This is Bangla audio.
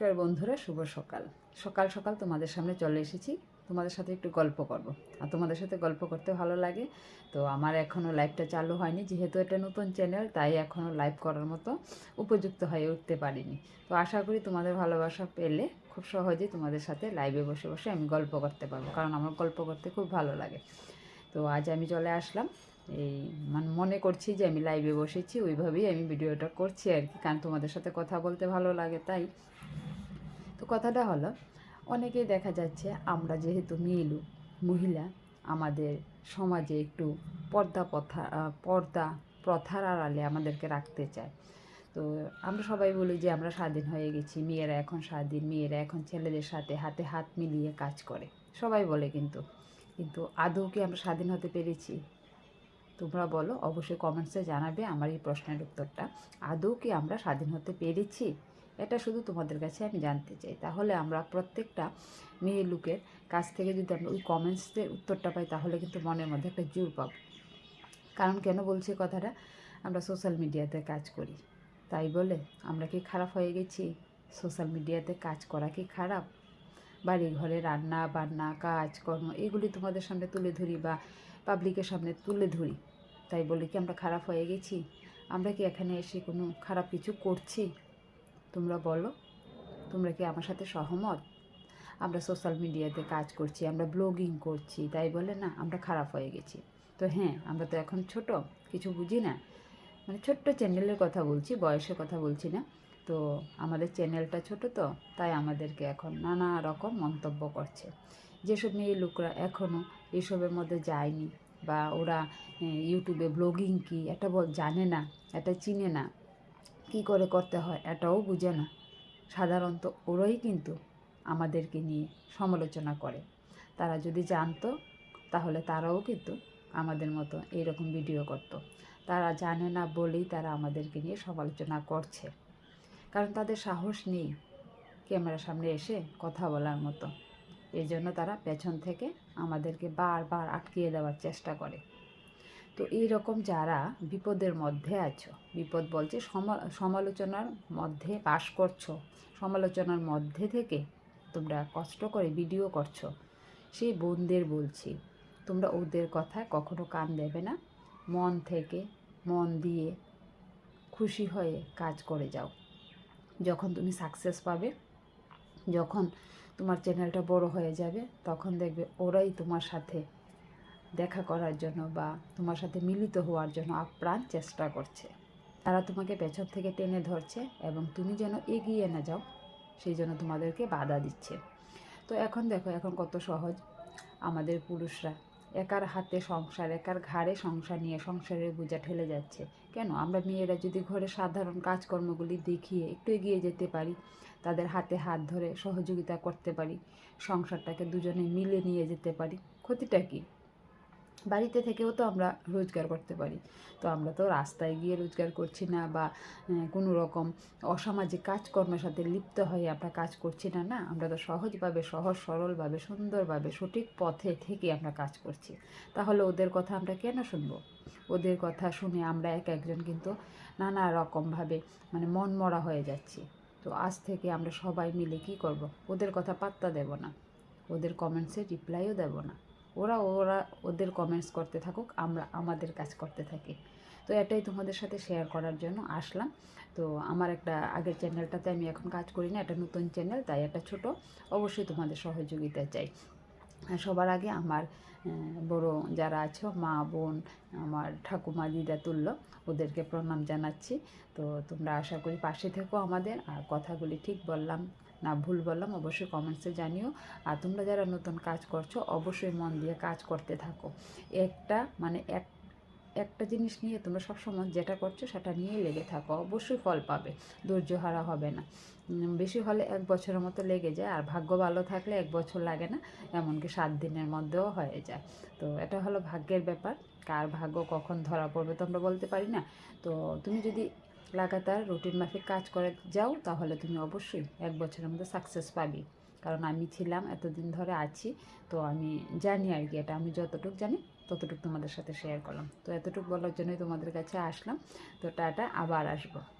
নমস্কার বন্ধুরা, শুভ সকাল। সকাল সকাল তোমাদের সামনে চলে এসেছি। তোমাদের সাথে একটু গল্প করব। আর তোমাদের সাথে গল্প করতে ভালো লাগে, তো আমার এখনও লাইভটা চালু হয়নি। যেহেতু এটা নতুন চ্যানেল তাই এখনও লাইভ করার মতো উপযুক্ত হয়ে উঠতে পারিনি। তো আশা করি তোমাদের ভালোবাসা পেলে খুব সহজেই তোমাদের সাথে লাইভে বসে বসে আমি গল্প করতে পারব, কারণ আমার গল্প করতে খুব ভালো লাগে। তো আজ আমি চলে আসলাম এই মানে মনে করছি যে আমি লাইভে বসেছি, ওইভাবেই আমি ভিডিওটা করছি আর কি। কারণ তোমাদের সাথে কথা বলতে ভালো লাগে তাই। তো কথাটা হলো, অনেকেই দেখা যাচ্ছে আমরা যেহেতু মেয়ে লোক মহিলা, আমাদের সমাজে একটু পর্দা প্রথা পর্দা প্রথার আড়ালে আমাদেরকে রাখতে চায়। তো আমরা সবাই বলি যে আমরা স্বাধীন হয়ে গেছি, মেয়েরা এখন স্বাধীন, মেয়েরা এখন ছেলেদের সাথে হাতে হাত মিলিয়ে কাজ করে। সবাই বলে কিন্তু। কিন্তু আদৌ কি আমরা স্বাধীন হতে পেরেছি? তোমরা বলো, অবশ্যই কমেন্টসে জানাবে আমার এই প্রশ্নের উত্তরটা। আদৌ কি আমরা স্বাধীন হতে পেরেছি? এটা শুধু তোমাদের কাছে আমি জানতে চাই। তাহলে আমরা প্রত্যেকটা মেয়ে লোকের কাছ থেকে যদি আমরা ওই কমেন্টসের উত্তরটা পাই, তাহলে কিন্তু মনের মধ্যে একটা জোর পাব। কারণ কেন বলছি কথাটা? আমরা সোশ্যাল মিডিয়াতে কাজ করি। তাই বলে আমরা কি খারাপ হয়ে গেছি? সোশ্যাল মিডিয়াতে কাজ করা কি খারাপ? বাড়ি ঘরে রান্না বান্না কাজকর্ম, এগুলি তোমাদের সামনে তুলে ধরি বা পাবলিকের সামনে তুলে ধরি। তাই বলে কি আমরা খারাপ হয়ে গেছি? আমরা কি এখানে এসে কোনো খারাপ কিছু করছি? তোমরা বলো। তোমরা কি আমার সাথে সহমত? আমরা সোশ্যাল মিডিয়াতে কাজ করছি, আমরা ব্লগিং করছি, তাই বলে না? আমরা খারাপ হয়ে গেছি। তো হ্যাঁ আমরা তো এখন ছোট, কিছু বুঝি না। মানে ছোট্ট চ্যানেলের কথা বলছি, বয়সের কথা বলছি না। তো আমাদের চ্যানেলটা ছোট তো, তাই আমাদেরকে এখন নানা রকম মন্তব্য করছে। যেসব মেয়ে লোকরা এখনও এসবের মধ্যে যায়নি বা ওরা ইউটিউবে ব্লগিং কি, এটা জানে না, এটা চিনে না, কি করে করতে হয়, এটাও বুঝে না। সাধারণত ওরাই কিন্তু আমাদেরকে নিয়ে সমালোচনা করে। তারা যদি জানতো, তাহলে তারাও কিন্তু আমাদের মতো এইরকম ভিডিও করতো। তারা জানে না বলেই তারা আমাদেরকে নিয়ে সমালোচনা করছে। কারণ তাদের সাহস নেই। ক্যামেরার সামনে এসে কথা বলার মতো। এই জন্য তারা পেছন থেকে আমাদেরকে বারবার আটকিয়ে দেওয়ার চেষ্টা করে। তো এই রকম যারা বিপদের মধ্যে আছো, বিপদ বলছে সমা- সমালোচনার মধ্যে বাস করছ, সমালোচনার মধ্যে থেকে তোমরা কষ্ট করে ভিডিও করছ সেই বোনদের বলছি, তোমরা ওদের কথায় কখনো কান দেবে না, মন থেকে মন দিয়ে খুশি হয়ে কাজ করে যাও। যখন তুমি সাকসেস পাবে, যখন তোমার চ্যানেলটা বড় হয়ে যাবে, তখন দেখবে ওরাই তোমার সাথে দেখা করার জন্য বা তোমার সাথে মিলিত হওয়ার জন্য আপ্রাণ চেষ্টা করছে। তারা তোমাকে পেছন থেকে টেনে ধরছে এবং তুমি যেন এগিয়ে না যাও, সেই জন্য তোমাদেরকে বাধা দিচ্ছে। তো এখন দেখো, এখন কত সহজ। আমাদের পুরুষরা একার হাতে সংসার, একার ঘাড়ে সংসার নিয়ে সংসারের বোঝা ঠেলে যাচ্ছে। কেন? আমরা মেয়েরা যদি ঘরে সাধারণ কাজকর্মগুলি দেখিয়ে একটু এগিয়ে যেতে পারি, তাদের হাতে হাত ধরে সহযোগিতা করতে পারি, সংসারটাকে দুজনে মিলে নিয়ে যেতে পারি, ক্ষতিটা কী? বাড়িতে থেকেও তো আমরা রোজগার করতে পারি। তো আমরা তো রাস্তায় গিয়ে রোজগার করছি না বা কোনো রকম অসামাজিক কাজকর্মের সাথে লিপ্ত হয়ে আমরা কাজ করছি না না। আমরা তো সহজভাবে, সহজ, সরলভাবে, সুন্দরভাবে, সঠিক পথে থেকে আমরা কাজ করছি। তাহলে ওদের কথা আমরা কেন শুনব? ওদের কথা শুনে আমরা এক একজন কিন্তু নানা রকমভাবে মানে মন মরা হয়ে যাচ্ছি। তো আজ থেকে আমরা সবাই মিলে কি করব? ওদের কথা পাত্তা দেব না। ওদের কমেন্টসে রিপ্লাইও দেব না। ওরা ওরা ওদের কমেন্টস করতে থাকুক, আমরা আমাদের কাজ করতে থাকি। তো এটাই তোমাদের সাথে শেয়ার করার জন্য আসলাম। তো আমার একটা আগের চ্যানেলটাতে আমি এখন কাজ করি না, এটা নতুন চ্যানেল তাই একটা ছোট, অবশ্যই তোমাদের সহযোগিতা চাই। সবার আগে আমার বড় যারা আছো, মা, বোন, আমার ঠাকুমা, দিদা, তুল্য, ওদেরকে প্রণাম জানাচ্ছি। তো তোমরা আশা করি পাশে থেকো আমাদের, আর কথাগুলি ঠিক বললাম। না ভুল বললাম, অবশ্যই কমেন্টসে জানিও। আর তোমরা যারা নতুন কাজ করছ, অবশ্যই মন দিয়ে কাজ করতে থাকো। একটা মানে এক, একটা জিনিস নিয়ে তোমরা সবসময় যেটা করছ, সেটা নিয়েই লেগে থাকো। অবশ্যই ফল পাবে, ধৈর্য হারা হবে না। বেশি হলে এক বছরের মতো লেগে যায়, আর ভাগ্য ভালো থাকলে এক বছর লাগে না, এমনকি সাত দিনের মধ্যেও হয়ে যায়। তো এটা হলো ভাগ্যের ব্যাপার। কার ভাগ্য কখন ধরা পড়বে তো আমরা বলতে পারি না। তো তুমি যদি লাগাতার রুটিন মাফিক কাজ করে যাও, তাহলে তুমি অবশ্যই এক বছরের মধ্যে সাকসেস পাবি। কারণ আমি ছিলাম, এতদিন ধরে আছি, তো আমি জানি আর কি এটা। আমি যতটুকু জানি, ততটুকু তোমাদের সাথে শেয়ার করলাম। তো এতটুকু বলার জন্যই তোমাদের কাছে আসলাম। তো টাটা, আবার আসব।